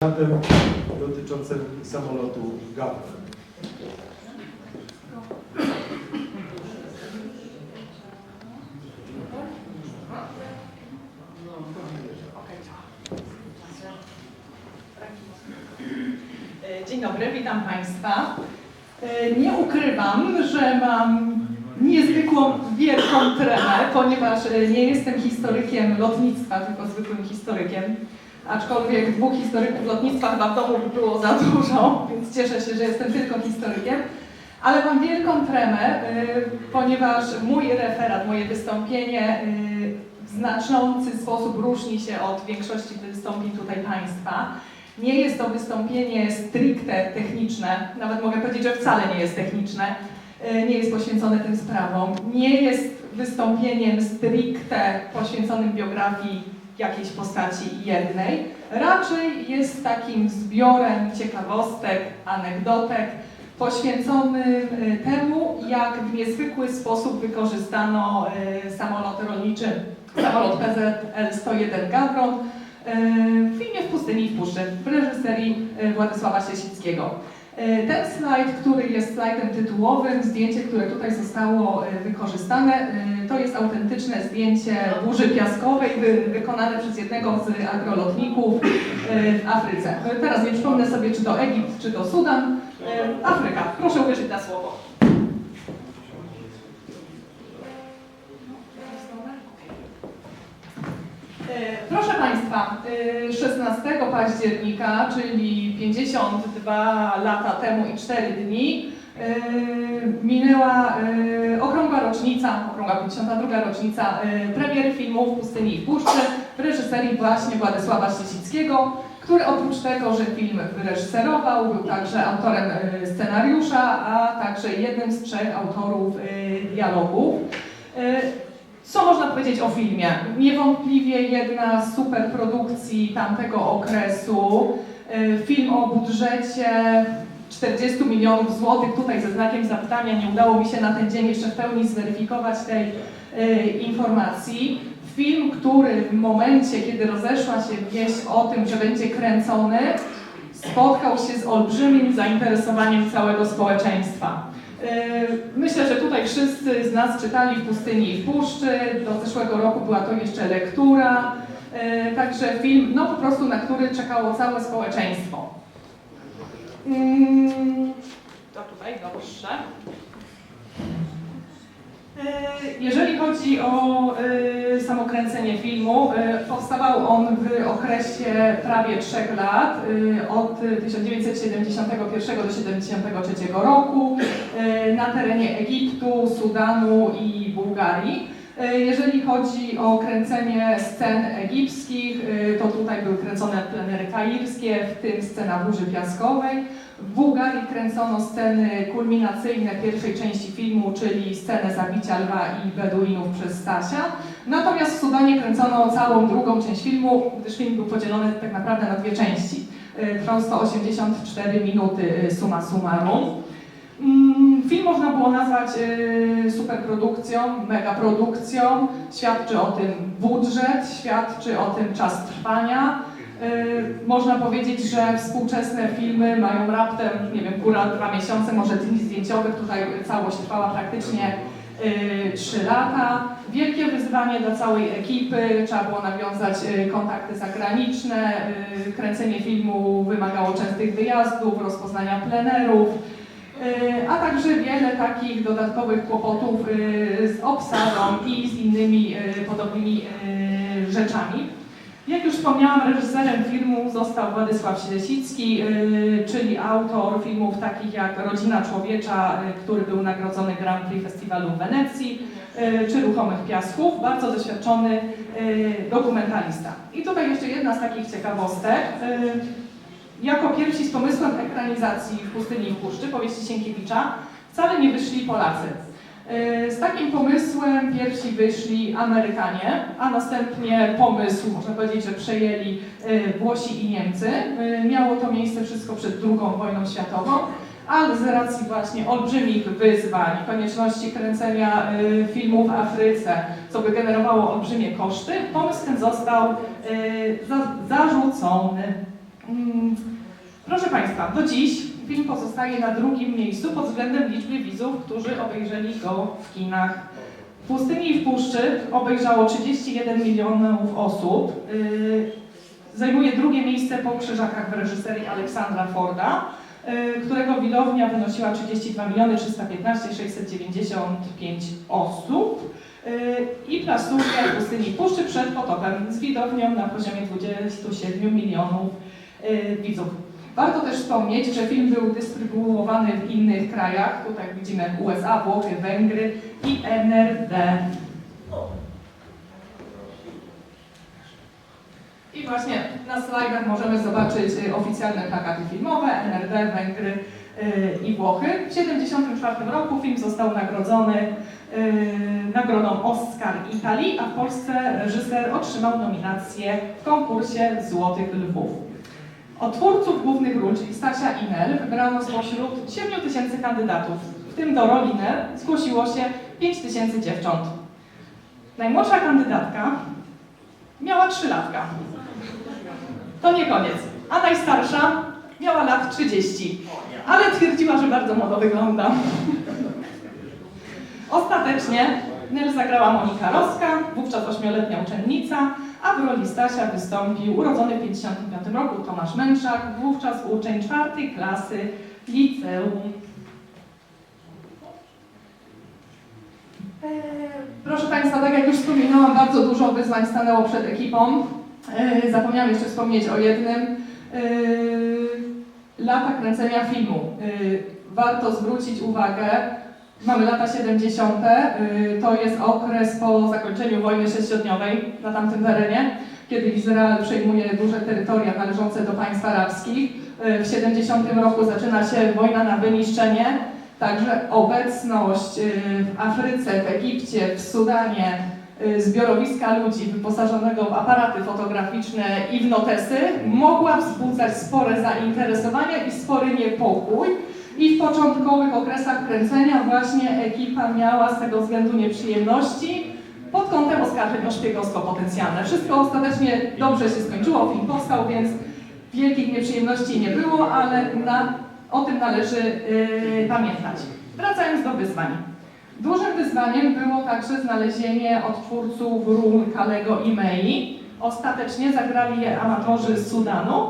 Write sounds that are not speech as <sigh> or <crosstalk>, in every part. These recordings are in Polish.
tematem dotyczącym samolotu GAP. Dzień dobry, witam Państwa. Nie ukrywam, że mam niezwykłą, wielką tremę, ponieważ nie jestem historykiem lotnictwa, tylko zwykłym historykiem. Aczkolwiek dwóch historyków lotnictwa chyba w domu by było za dużo, <laughs> więc cieszę się, że jestem tylko historykiem. Ale mam wielką tremę, e, ponieważ mój referat, moje wystąpienie e, w znaczący sposób różni się od większości wystąpień tutaj Państwa. Nie jest to wystąpienie stricte techniczne, nawet mogę powiedzieć, że wcale nie jest techniczne, e, nie jest poświęcone tym sprawom. Nie jest wystąpieniem stricte poświęconym biografii jakiejś postaci jednej. Raczej jest takim zbiorem ciekawostek, anegdotek, poświęconym e, temu, jak w niezwykły sposób wykorzystano e, samolot rolniczy, samolot PZL-101 Gawron, E, w filmie W pustyni i w puszczy w reżyserii Władysława Siesickiego. E, Ten slajd, który jest slajdem tytułowym, zdjęcie, które tutaj zostało e, wykorzystane, e, to jest autentyczne zdjęcie burzy piaskowej wy- wykonane przez jednego z agrolotników w Afryce. Teraz nie przypomnę sobie, czy to Egipt, czy to Sudan. Afryka, proszę uwierzyć na słowo. Proszę Państwa, e, 16 października, czyli 52 lata temu i 4 dni, e, minęła e, okrągła rocznica, okrągła 52 rocznica e, premiery filmu W pustyni i w puszczy w reżyserii właśnie Władysława Ściesickiego, który oprócz tego, że film wyreżyserował, był także autorem e, scenariusza, a także jednym z trzech autorów e, dialogów. Co można powiedzieć o filmie? Niewątpliwie jedna z superprodukcji tamtego okresu. E, Film o budżecie 40 milionów złotych. Tutaj ze znakiem zapytania nie udało mi się na ten dzień jeszcze w pełni zweryfikować tej e, informacji. Film, który w momencie, kiedy rozeszła się wieść o tym, że będzie kręcony, spotkał się z olbrzymim zainteresowaniem całego społeczeństwa. Yy, Myślę, że tutaj wszyscy z nas czytali w pustyni i w puszczy. Do zeszłego roku była to jeszcze lektura. Yy, Także film, no po prostu na który czekało całe społeczeństwo. Mm, To tutaj, dobrze. Yy, Jeżeli chodzi o yy, samo kręcenie filmu, yy, powstawał on w okresie prawie trzech lat, od 1971 do 1973 roku, na terenie Egiptu, Sudanu i Bułgarii. Yy, Jeżeli chodzi o kręcenie scen egipskich, yy, to tutaj były kręcone plenery kairskie, w tym scena burzy piaskowej. W Bułgarii kręcono sceny kulminacyjne pierwszej części filmu, czyli scenę zabicia lwa i Beduinów przez Stasia. Natomiast w Sudanie kręcono całą drugą część filmu, gdyż film był podzielony tak naprawdę na dwie części. Y, Trwał 184 minuty summa summarum. Mm, Film można było nazwać y, superprodukcją, megaprodukcją. Świadczy o tym budżet, świadczy o tym czas trwania. Y, Można powiedzieć, że współczesne filmy mają raptem, nie wiem, góra dwa miesiące, może dni zdjęciowych. Tutaj całość trwała praktycznie y, trzy lata. Wielkie wyzwanie dla całej ekipy, trzeba było nawiązać kontakty zagraniczne. Kręcenie filmu wymagało częstych wyjazdów, rozpoznania plenerów. Y, a także wiele takich dodatkowych kłopotów y, z obsadą i z innymi y, podobnymi rzeczami. Jak już wspomniałam, reżyserem filmu został Władysław Siesicki, y, czyli autor filmów takich jak Rodzina Człowiecza, który był nagrodzony Grand Prix Festiwalu w Wenecji, czy Ruchomych Piasków, bardzo doświadczony dokumentalista. I tutaj jeszcze jedna z takich ciekawostek. Jako pierwsi z pomysłem ekranizacji w Pustyni i w Puszczy, powieści Sienkiewicza, wcale nie wyszli Polacy. Yy, Z takim pomysłem pierwsi wyszli Amerykanie, a następnie pomysł, można powiedzieć, że przejęli yy, Włosi i Niemcy. Yy, Miało to miejsce wszystko przed II wojną światową, ale z racji właśnie olbrzymich wyzwań, konieczności kręcenia filmu w Afryce, co by generowało olbrzymie koszty, pomysł ten został za- zarzucony. Mm, Proszę Państwa, do dziś film pozostaje na drugim miejscu pod względem liczby widzów, którzy obejrzeli go w kinach. W Pustyni i w Puszczy obejrzało 31 milionów osób. Yy, Zajmuje drugie miejsce po Krzyżakach w reżyserii Aleksandra Forda, yy, którego widownia wynosiła 32 miliony 315 695 osób yy, i plasuje Pustyni i Puszczy przed potopem z widownią na poziomie 27 milionów widzów. Warto też wspomnieć, że film był dystrybuowany w innych krajach. Tutaj widzimy USA, Włochy, Węgry i NRD. I właśnie na slajdach możemy zobaczyć y, oficjalne plakaty filmowe NRD, Węgry y, i Włochy. W 1974 roku film został nagrodzony y, nagrodą Oscar Italii, a w Polsce reżyser otrzymał nominację w konkursie Złotych Lwów. Od twórców głównych ról, czyli Stasia i Nel, wybrano spośród 7 tysięcy kandydatów. W tym do roli Nel zgłosiło się 5 tysięcy dziewcząt. Najmłodsza kandydatka miała 3 latka. To nie koniec. A najstarsza miała lat 30, ale twierdziła, że bardzo młodo wygląda. Ostatecznie Nel zagrała Monika Roska, wówczas ośmioletnia uczennica, a w roli Stasia wystąpił urodzony w 1955 roku Tomasz Męczak, wówczas uczeń czwartej klasy liceum. Eee, Proszę Państwa, tak jak już wspominałam, bardzo dużo wyzwań stanęło przed ekipą. Eee, Zapomniałam jeszcze wspomnieć o jednym. Eee, Lata kręcenia filmu. Warto zwrócić uwagę, mamy lata 70. Eee, To jest okres po zakończeniu wojny sześciodniowej na tamtym terenie, kiedy Izrael przejmuje duże terytoria należące do państw arabskich. Eee, W 70 roku zaczyna się wojna na wyniszczenie. Także obecność y, w Afryce, w Egipcie, w Sudanie y, zbiorowiska ludzi wyposażonego w aparaty fotograficzne i w notesy mogła wzbudzać spore zainteresowanie i spory niepokój. I w początkowych okresach kręcenia właśnie ekipa miała z tego względu nieprzyjemności pod kątem oskarżeń o szpiegostwo potencjalne. Wszystko ostatecznie dobrze się skończyło, film powstał, więc wielkich nieprzyjemności nie było, ale na o tym należy yy, pamiętać. Wracając do wyzwań. Dużym wyzwaniem było także znalezienie odtwórców ról Kalego i Mei. Ostatecznie zagrali je amatorzy z Sudanu,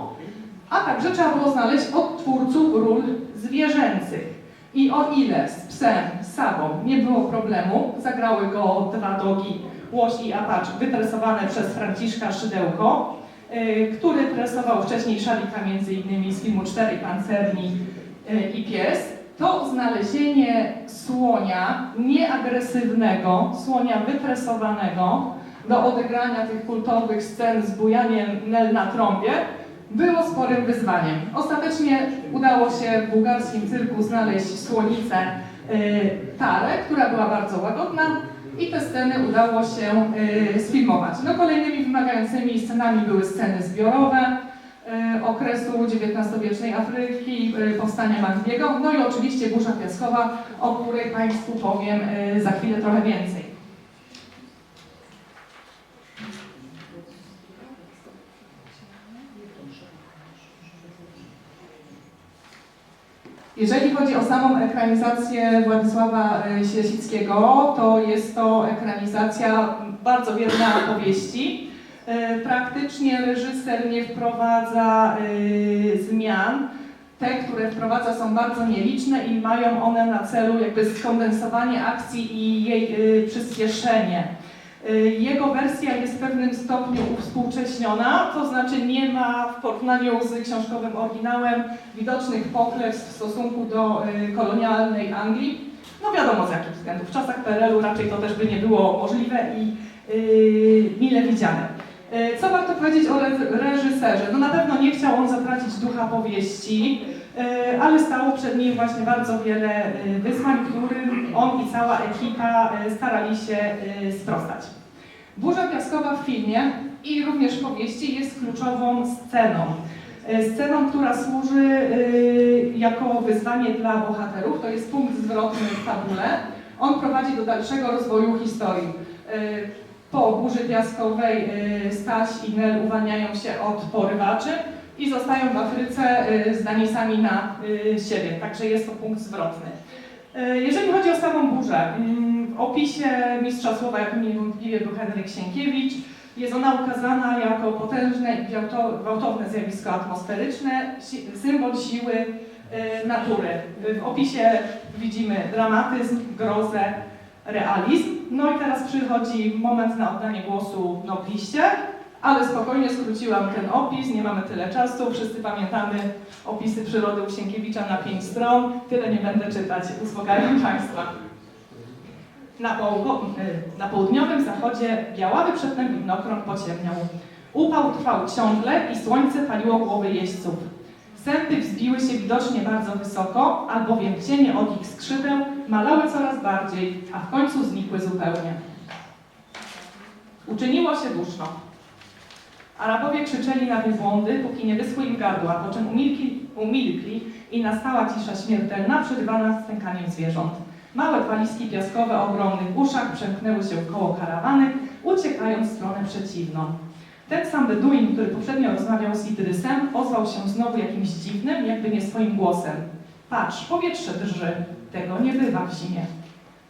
a także trzeba było znaleźć odtwórców ról zwierzęcych. I o ile z psem, Sabą nie było problemu, zagrały go dwa dogi, łoś i apacz, wytresowane przez Franciszka Szydełko, y, który tresował wcześniej szalika między innymi z filmu Cztery Pancerni y, i Pies, to znalezienie słonia nieagresywnego, słonia wytresowanego do odegrania tych kultowych scen z bujaniem Nel na trąbie było sporym wyzwaniem. Ostatecznie udało się w bułgarskim cyrku znaleźć słonicę y, Tarę, która była bardzo łagodna i te sceny udało się y, sfilmować. No kolejnymi wymagającymi scenami były sceny zbiorowe, y, okresu XIX-wiecznej Afryki, y, powstania Magdiego, no i oczywiście Burza Piaskowa, o której Państwu powiem y, za chwilę trochę więcej. Jeżeli chodzi o samą ekranizację Władysława y, Ślesickiego, to jest to ekranizacja bardzo wierna powieści. Y, Praktycznie reżyser nie wprowadza y, zmian. Te, które wprowadza są bardzo nieliczne i mają one na celu jakby skondensowanie akcji i jej przyspieszenie. Y, Jego wersja jest w pewnym stopniu uwspółcześniona, to znaczy nie ma w porównaniu z książkowym oryginałem widocznych pochlebstw w stosunku do y, kolonialnej Anglii. No wiadomo z jakich względów. W czasach PRL-u raczej to też by nie było możliwe i y, mile widziane. Y, Co warto powiedzieć o re- reżyserze? No na pewno nie chciał on zatracić ducha powieści, ale stało przed nim właśnie bardzo wiele y, wyzwań, którym on i cała ekipa y, starali się sprostać. Burza piaskowa w filmie i również w powieści jest kluczową sceną. Sceną, która służy jako wyzwanie dla bohaterów, to jest punkt zwrotny w fabule. On prowadzi do dalszego rozwoju historii. Po burzy piaskowej Staś i Nel uwalniają się od porywaczy i zostają w Afryce y, zdani sami na y, siebie, także jest to punkt zwrotny. Y, Jeżeli chodzi o samą burzę, w opisie mistrza słowa, jakim niewątpliwie był Henryk Sienkiewicz, jest ona ukazana jako potężne i gwałto- gwałtowne zjawisko atmosferyczne, symbol siły natury. W opisie widzimy dramatyzm, grozę, realizm. No i teraz przychodzi moment na oddanie głosu nobliście, ale spokojnie skróciłam ten opis, nie mamy tyle czasu, wszyscy pamiętamy opisy przyrody u Sienkiewicza na pięć stron, tyle nie będę czytać, uspokajam <laughs> Państwa. Na, na południowym zachodzie białawy przedtem widnokrąg pociemniał. Upał trwał ciągle i słońce paliło głowy jeźdźców. Sępy wzbiły się widocznie bardzo wysoko, albowiem cienie od ich skrzydeł malały coraz bardziej, a w końcu znikły zupełnie. Uczyniło się duszno. Arabowie krzyczeli na wielbłądy, póki nie wyschły im gardła, po czym umilkli, umilkli i nastała cisza śmiertelna, przerywana stękaniem zwierząt. Małe walizki piaskowe o ogromnych uszach przemknęły się koło karawany, uciekając w stronę przeciwną. Ten sam Beduin, który poprzednio rozmawiał z Idrysem, ozwał się znowu jakimś dziwnym, jakby nie swoim głosem. Patrz, powietrze drży. Tego nie bywa w zimie.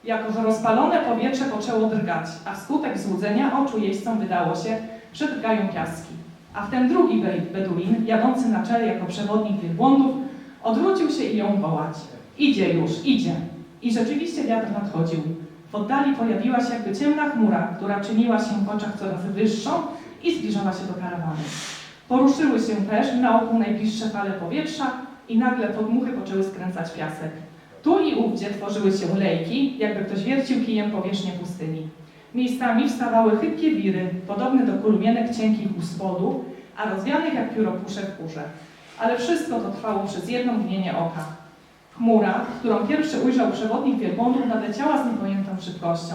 Jako, że rozpalone powietrze poczęło drgać, a wskutek złudzenia oczu jeźdźcom wydało się, drgają piaski. A wtem drugi Be- Beduin, jadący na czele jako przewodnik wielbłądów, odwrócił się i ją wołać. Idzie już, idzie. I rzeczywiście wiatr nadchodził. W oddali pojawiła się jakby ciemna chmura, która czyniła się w oczach coraz wyższą i zbliżała się do karawany. Poruszyły się też na oku najbliższe fale powietrza i nagle podmuchy poczęły skręcać piasek. Tu i ówdzie tworzyły się lejki, jakby ktoś wiercił kijem powierzchnię pustyni. Miejscami wstawały chybkie wiry, podobne do kulmienek cienkich u spodu, a rozwianych jak pióro puszek w górze. Ale wszystko to trwało przez jedno mgnienie oka. Chmura, którą pierwszy ujrzał przewodnik wielbłądów, nadleciała z niepojętą szybkością.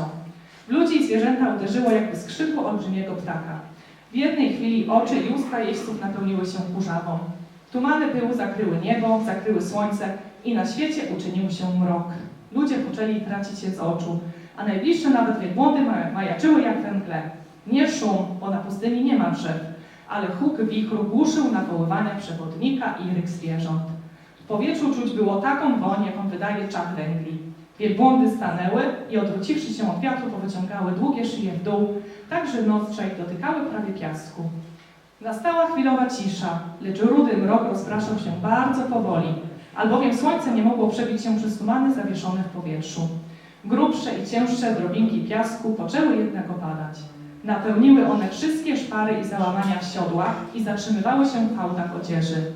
W ludzi i zwierzęta uderzyło jakby skrzydło olbrzymiego ptaka. W jednej chwili oczy i usta jeźdźców napełniły się kurzawą. Tumany pyłu zakryły niebo, zakryły słońce i na świecie uczynił się mrok. Ludzie poczęli tracić się z oczu, a najbliższe nawet wielbłądy ma- majaczyły jak we mgle. Nie szum, bo na pustyni nie ma drzew, ale huk wichru głuszył nawoływania przewodnika i ryk zwierząt. W powietrzu czuć było taką woń, jaką wydaje czap węgli. Wielbłądy stanęły i odwróciwszy się od wiatru, powyciągały długie szyje w dół, tak że nozdrza ich dotykały prawie piasku. Nastała chwilowa cisza, lecz rudy mrok rozpraszał się bardzo powoli, albowiem słońce nie mogło przebić się przez tumany zawieszone w powietrzu. Grubsze i cięższe drobinki piasku poczęły jednak opadać. Napełniły one wszystkie szpary i załamania w siodłach i zatrzymywały się w hałdach odzieży.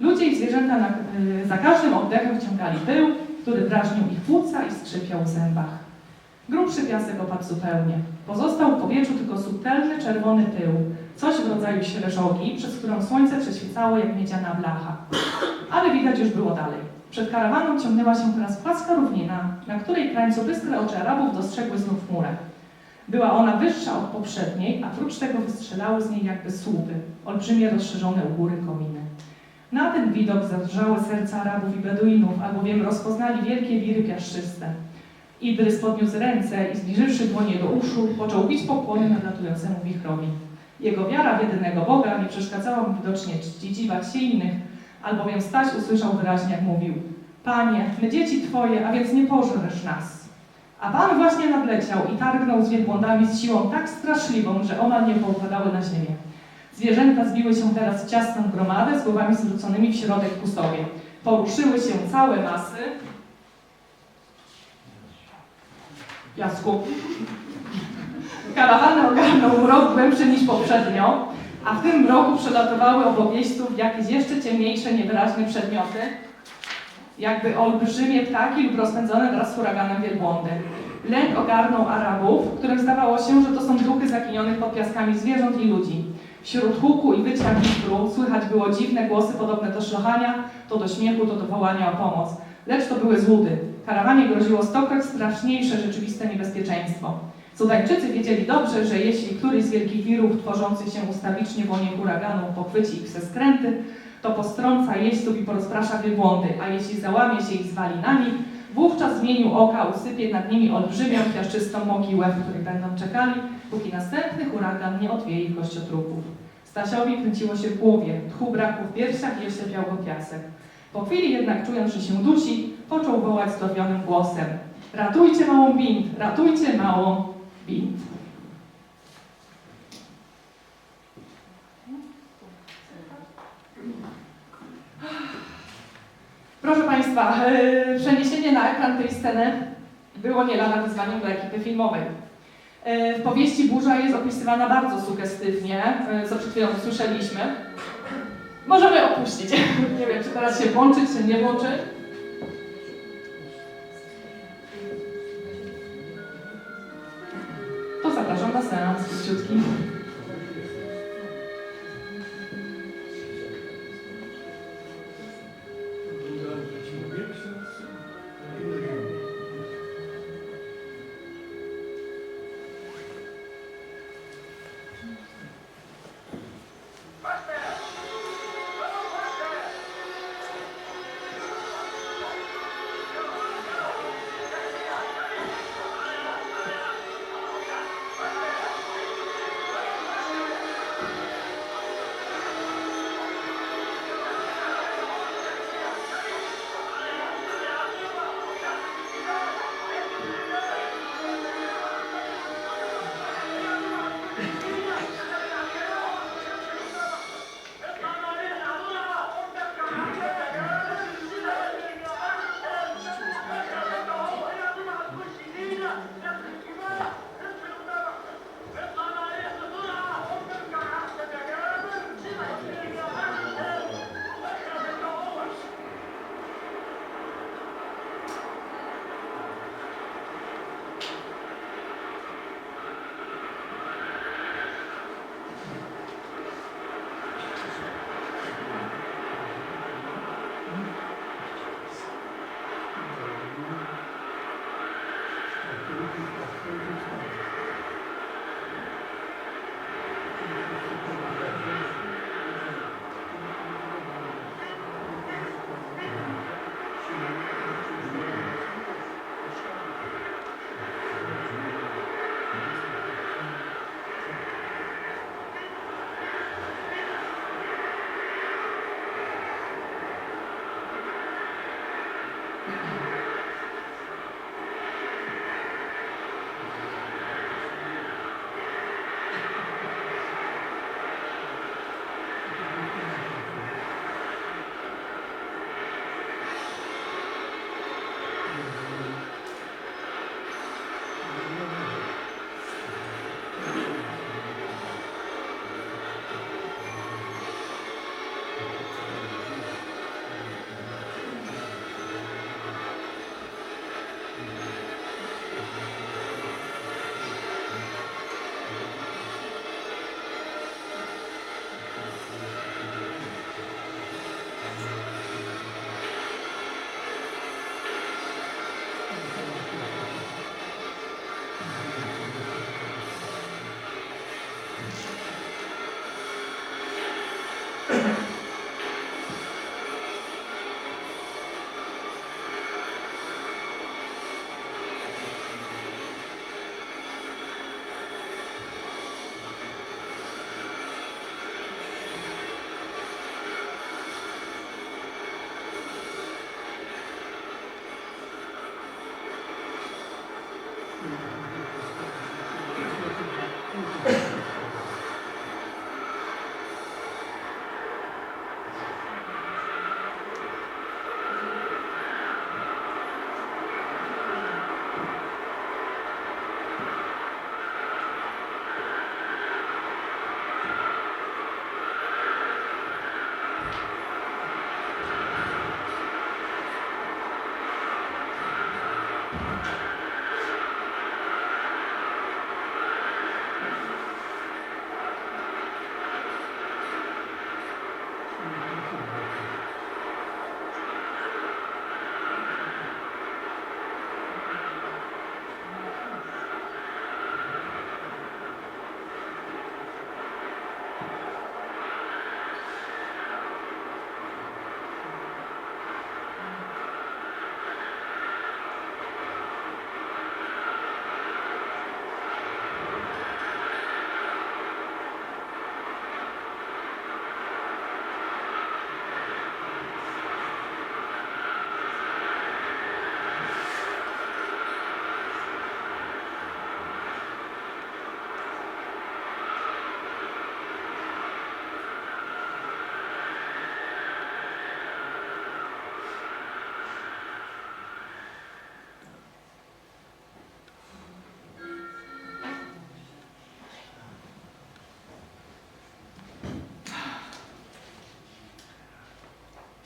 Ludzie i zwierzęta na, y, za każdym oddechem wciągali pył, który drażnił ich płuca i skrzypiał w zębach. Grubszy piasek opadł zupełnie. Pozostał w powietrzu tylko subtelny czerwony pył, coś w rodzaju śleżogi, przez którą słońce przeświecało jak miedziana blacha. Ale widać już było dalej. Przed karawaną ciągnęła się teraz płaska równina, na której krańcu bystre oczy Arabów dostrzegły znów chmurę. Była ona wyższa od poprzedniej, a prócz tego wystrzelały z niej jakby słupy, olbrzymie rozszerzone u góry kominy. Na ten widok zadrżały serca Arabów i Beduinów, albowiem rozpoznali wielkie wiry piaszczyste. Idrys podniósł ręce i zbliżywszy dłonie do uszu, począł bić pokłony nadlatującemu wichrowi. Jego wiara w jedynego Boga nie przeszkadzała mu widocznie dziwiać się innych, albowiem Staś usłyszał wyraźnie, jak mówił Panie, my dzieci Twoje, a więc nie pożresz nas. A Pan właśnie nadleciał i targnął z z siłą tak straszliwą, że omal nie poupadały na ziemię. Zwierzęta zbiły się teraz w ciasną gromadę z głowami zwróconymi w środek ku sobie. Poruszyły się całe masy piasku. Karawanę ogarnął mrok głębszy niż poprzednio, a w tym mroku przelatowały obok jeźdźców jakieś jeszcze ciemniejsze, niewyraźne przedmioty, jakby olbrzymie ptaki lub rozpędzone wraz z huraganem wielbłądy. Lęk ogarnął Arabów, którym zdawało się, że to są duchy zaginionych pod piaskami zwierząt i ludzi. Wśród huku i wycia wichru słychać było dziwne głosy podobne do szlochania, to do śmiechu, to do wołania o pomoc. Lecz to były złudy. Karawanie groziło stokroć straszniejsze rzeczywiste niebezpieczeństwo. Sudańczycy wiedzieli dobrze, że jeśli któryś z wielkich wirów tworzących się ustawicznie w łonie huraganu pochwyci ich ze skręty, to postrąca jeźdźców i porozprasza wielbłądy, a jeśli załamie się ich zwalinami, wówczas w zmieniu oka usypie nad nimi olbrzymią, piaszczystą mogiłę, w której będą czekali, póki następny huragan nie odwieje ich kościotrupów. Stasiowi kręciło się w głowie, tchu brakł w piersiach i oślepiał go piasek. Po chwili jednak czując, że się dusi, począł wołać zdrowionym głosem. Ratujcie małą bint, ratujcie małą bint. Proszę Państwa, e, przeniesienie na ekran tej sceny było nie lada wyzwaniem dla ekipy filmowej. E, W powieści burza jest opisywana bardzo sugestywnie, e, co przed chwilą usłyszeliśmy. Możemy opuścić. <laughs> Nie wiem, czy teraz się włączyć, czy nie włączyć. To zapraszam na seans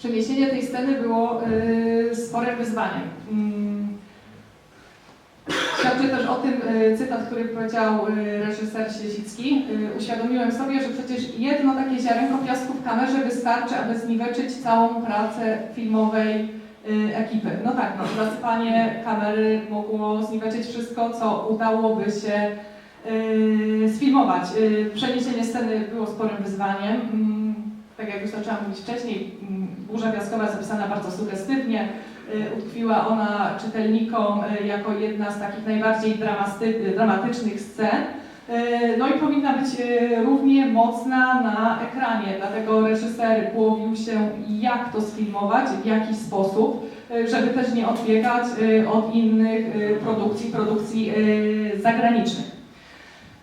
Przeniesienie tej sceny było y, sporym wyzwaniem. Mm. Świadczy też o tym y, cytat, który powiedział y, reżyser Siezicki. Y, uświadomiłem sobie, że przecież jedno takie ziarenko piasku w kamerze wystarczy, aby zniweczyć całą pracę filmowej y, ekipy. No tak, no, zasypanie kamery mogło zniweczyć wszystko, co udałoby się sfilmować. Przeniesienie sceny było sporym wyzwaniem. Tak jak już zaczęłam mówić wcześniej, mm, burza piaskowa zapisana bardzo sugestywnie. Y, Utkwiła ona czytelnikom y, jako jedna z takich najbardziej dramatycznych scen. Y, No i powinna być równie mocna na ekranie, dlatego reżyser głowił się, jak to sfilmować, w jaki sposób, żeby też nie odbiegać od innych produkcji, produkcji zagranicznych.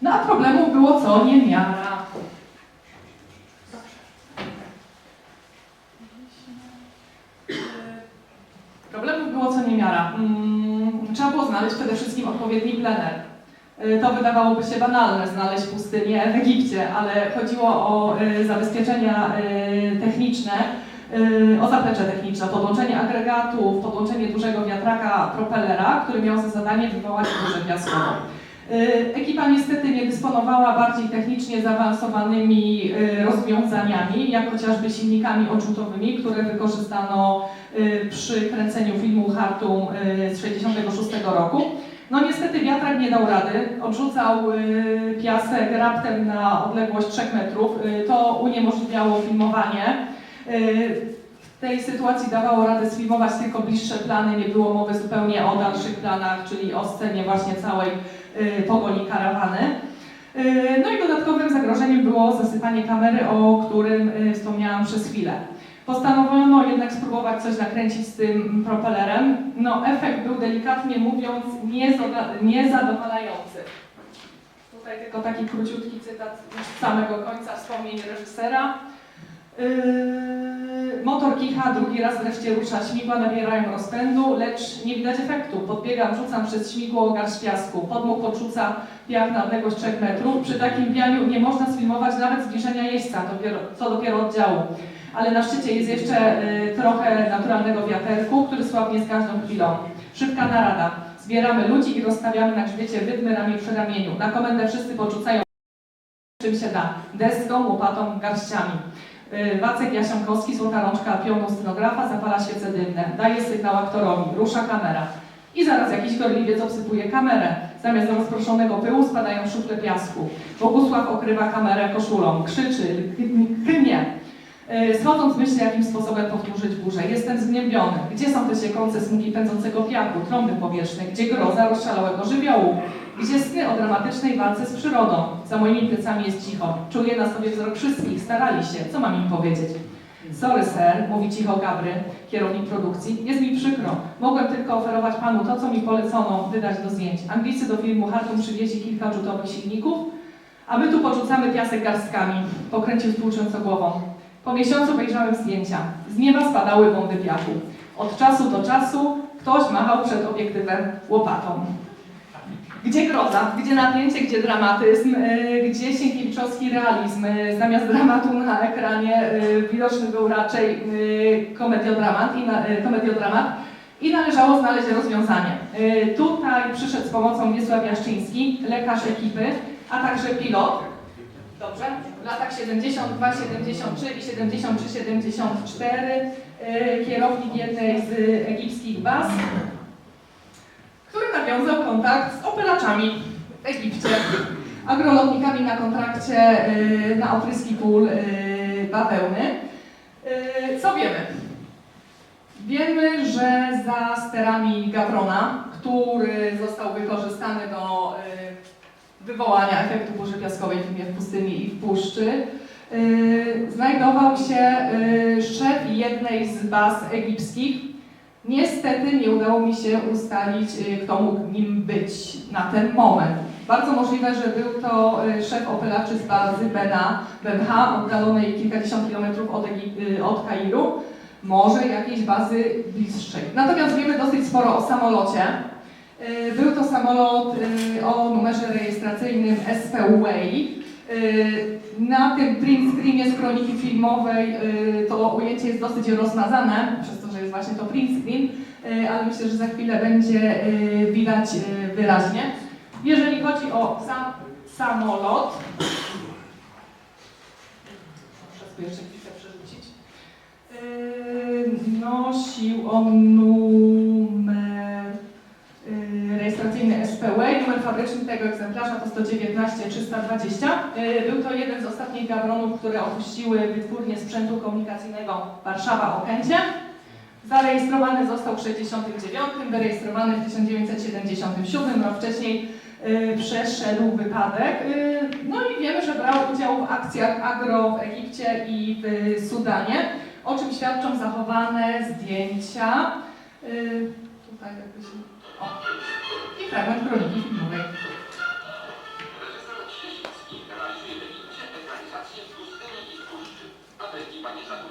No a problemów było co niemiara. Było co niemiara. Mm, Trzeba było znaleźć przede wszystkim odpowiedni plener. Y, To wydawałoby się banalne, znaleźć pustynię w Egipcie, ale chodziło o y, zabezpieczenia y, techniczne, o zaplecze techniczne, podłączenie agregatów, podłączenie dużego wiatraka propellera, który miał za zadanie wywołać burzę piaskową. Y, Ekipa niestety nie dysponowała bardziej technicznie zaawansowanymi y, rozwiązaniami, jak chociażby silnikami odrzutowymi, które wykorzystano y, przy kręceniu filmu Hartum z 1966 roku. No niestety wiatrak nie dał rady, odrzucał piasek raptem na odległość 3 metrów. To uniemożliwiało filmowanie. W tej sytuacji dawało radę sfilmować tylko bliższe plany, nie było mowy zupełnie o dalszych planach, czyli o scenie właśnie całej y, pogoni karawany. Y, No i dodatkowym zagrożeniem było zasypanie kamery, o którym y, wspomniałam przez chwilę. Postanowiono jednak spróbować coś nakręcić z tym propellerem. No efekt był delikatnie mówiąc niezadowalający. Tutaj tylko taki króciutki cytat z samego końca wspomnień reżysera. Yy, motor kicha, drugi raz wreszcie rusza, śmigła nabierają rozpędu, lecz nie widać efektu. Podbiegam, rzucam przez śmigło garść piasku. Podmuch podrzuca piach na odległość 3 metrów. Przy takim pianiu nie można sfilmować nawet zbliżenia jeźdźca, dopiero, co dopiero oddziału. Ale na szczycie jest jeszcze y, trochę naturalnego wiaterku, który słabnie z każdą chwilą. Szybka narada. Zbieramy ludzi i rozstawiamy na grzbiecie wydmy ramię przy ramieniu. Na komendę wszyscy podrzucają czym się da. Deską, łopatą, garściami. Y, Wacek Jasiąkowski, złota rączka pionu scenografa, zapala świece dymne. Daje sygnał aktorowi, rusza kamera. I zaraz jakiś gorliwiec obsypuje kamerę. Zamiast rozproszonego pyłu spadają szufle piasku. Bogusław okrywa kamerę koszulą, krzyczy, knie. Y, Schodząc myślę, jakim sposobem powtórzyć burzę. Jestem zgniewniony. Gdzie są te siekące smugi pędzącego piachu, trąby powietrzne? Gdzie groza rozszalałego żywiołu? Gdzie sny o dramatycznej walce z przyrodą? Za moimi plecami jest cicho. Czuję na sobie wzrok wszystkich. Starali się. Co mam im powiedzieć? Sorry, sir, mówi cicho Gabry, kierownik produkcji. Jest mi przykro. Mogłem tylko oferować panu to, co mi polecono wydać do zdjęć. Anglicy do filmu Hartum przywieźli kilka rzutowych silników, a my tu porzucamy piasek garstkami. Pokręcił współczująco głową. Po miesiącu obejrzałem zdjęcia. Z nieba spadały bomby piachu. Od czasu do czasu ktoś machał przed obiektywem łopatą. Gdzie groza, gdzie napięcie, gdzie dramatyzm, yy, gdzie Sienkiewiczowski realizm. Yy, zamiast dramatu na ekranie yy, widoczny był raczej komediodramat, i komediodramat i należało znaleźć rozwiązanie. Tutaj przyszedł z pomocą Wiesław Jaszczyński, lekarz ekipy, a także pilot. Dobrze? W latach 72, 73 i 73, 74 yy, kierownik jednej z egipskich baz który nawiązał kontakt z operaczami w Egipcie, agrolotnikami na kontrakcie y, na opryski pól y, bawełny. Y, Co wiemy? Wiemy, że za sterami Gawrona, który został wykorzystany do wywołania efektu burzy piaskowej w pustyni i w puszczy, znajdował się szef jednej z baz egipskich, Niestety nie udało mi się ustalić, y, kto mógł nim być na ten moment. Bardzo możliwe, że był to y, szef operaczy z bazy Bena, Benha, oddalonej kilkadziesiąt kilometrów od, y, od Kairu, może jakiejś bazy bliższej. Natomiast wiemy dosyć sporo o samolocie. Był to samolot o numerze rejestracyjnym SP Way. Y, Na tym print screenie z kroniki filmowej y, to ujęcie jest dosyć rozmazane, przez to, że jest właśnie to print screen, y, ale myślę, że za chwilę będzie y, widać y, wyraźnie. Jeżeli chodzi o sam samolot, muszę jeszcze chwilkę przerzucić. Nosił on numer yy, rejestracyjny SPW. Numer fabryczny tego egzemplarza to 119 320. Yy, Był to jeden z ostatnich gawronów, które opuściły wytwórnię sprzętu komunikacyjnego Warszawa Okęcie. Zarejestrowany został w 1969, wyrejestrowany w 1977, rok wcześniej yy, przeszedł wypadek. Yy, No i wiemy, że brał udział w akcjach agro w Egipcie i w Sudanie, o czym świadczą zachowane zdjęcia. Tutaj jakoś... O. I fragment kroniki filmowej. Aby ekipa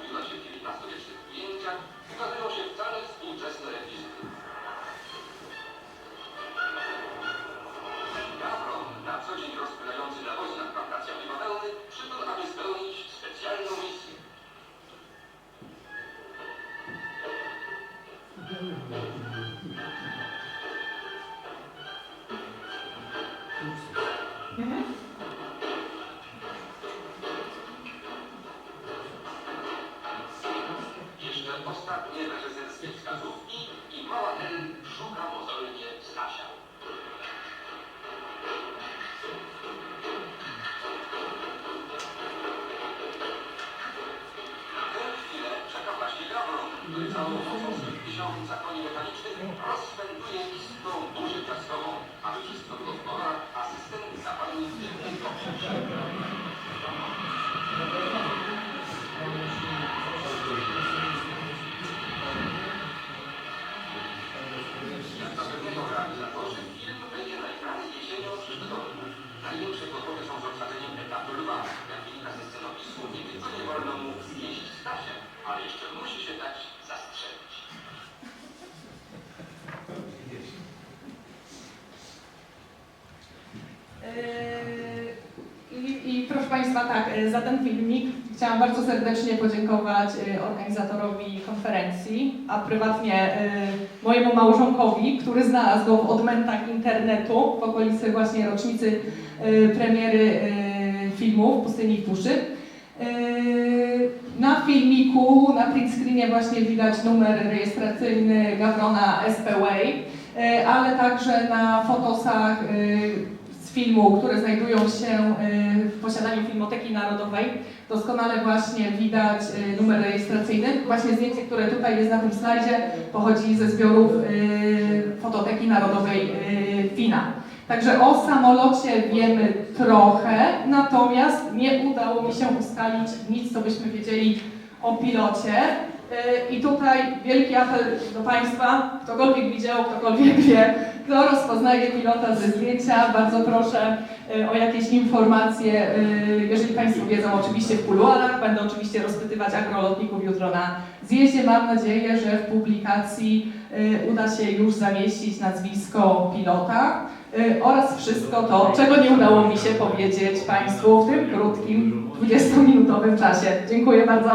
chciałam bardzo serdecznie podziękować yy, organizatorowi konferencji, a prywatnie yy, mojemu małżonkowi, który znalazł go w odmętach internetu w okolicy właśnie rocznicy yy, premiery filmu w Pustyni i Puszy. Na filmiku, na print screenie właśnie widać numer rejestracyjny Gawrona SPWay, ale także na fotosach filmu, które znajdują się yy, w posiadaniu Filmoteki Narodowej. Doskonale właśnie widać yy, numer rejestracyjny. Właśnie zdjęcie, które tutaj jest na tym slajdzie, pochodzi ze zbiorów yy, Fototeki Narodowej FINA. Także o samolocie wiemy trochę, natomiast nie udało mi się ustalić nic, co byśmy wiedzieli o pilocie. I tutaj wielki apel do Państwa, ktokolwiek widział, ktokolwiek wie, kto rozpoznaje pilota ze zdjęcia, bardzo proszę yy, o jakieś informacje, yy, jeżeli Państwo wiedzą, oczywiście w kuluarach, będę oczywiście rozpytywać agrolotników jutro na zjeździe. Mam nadzieję, że w publikacji yy, uda się już zamieścić nazwisko pilota oraz wszystko to, czego nie udało mi się powiedzieć Państwu w tym krótkim, 20-minutowym czasie. Dziękuję bardzo.